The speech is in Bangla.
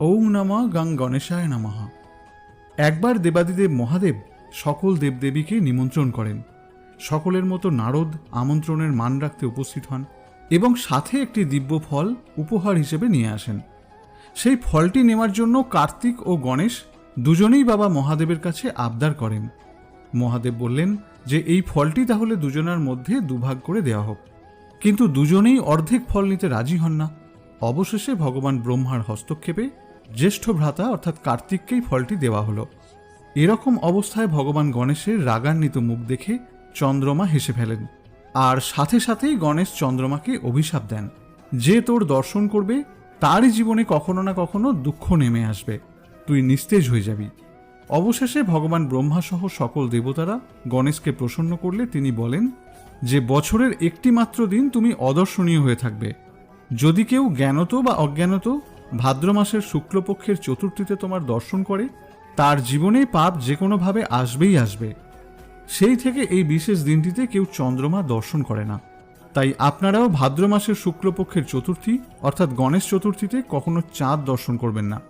ওং নমঃ গাং গণেশায় নমঃ একবার দেবাদিদেব মহাদেব সকল দেবদেবীকে নিমন্ত্রণ করেন। সকলের মতো নারদ আমন্ত্রণের মান রাখতে উপস্থিত হন এবং সাথে একটি দিব্য ফল উপহার হিসেবে নিয়ে আসেন। সেই ফলটি নেওয়ার জন্য কার্তিক ও গণেশ দুজনেই বাবা মহাদেবের কাছে আবদার করেন। মহাদেব বললেন যে, এই ফলটি তাহলে দুজনার মধ্যে দুভাগ করে দেওয়া হোক। কিন্তু দুজনেই অর্ধেক ফল নিতে রাজি হন না। অবশেষে ভগবান ব্রহ্মার হস্তক্ষেপে জ্যেষ্ঠ ভ্রাতা অর্থাৎ কার্তিককেই ফলটি দেওয়া হলো। এরকম অবস্থায় ভগবান গণেশের রাগান্বিত মুখ দেখে চন্দ্রমা হেসে ফেলেন। আর সাথে সাথেই গণেশ চন্দ্রমাকে অভিশাপ দেন। যে তোর দর্শন করবে, তারই জীবনে কখনো না কখনো দুঃখ নেমে আসবে। তুই নিস্তেজ হয়ে যাবি। অবশেষে ভগবান ব্রহ্মা সহ সকল দেবতারা গণেশকে প্রসন্ন করলে তিনি বলেন, যে বছরের একটি মাত্র দিন তুমি অদর্শনীয় হয়ে থাকবে। যদি কেউ জ্ঞানত বা অজ্ঞানত ভাদ্র মাসের শুক্লপক্ষের চতুর্থীতে তোমার দর্শন করে, তার জীবনে পাপ যে কোনোভাবে আসবেই আসবে। সেই থেকে এই বিশেষ দিনটিতে কেউ চন্দ্রমা দর্শন করে না। তাই আপনারাও ভাদ্র মাসের শুক্লপক্ষের চতুর্থী, অর্থাৎ গণেশ চতুর্থীতে কখনো চাঁদ দর্শন করবেন না।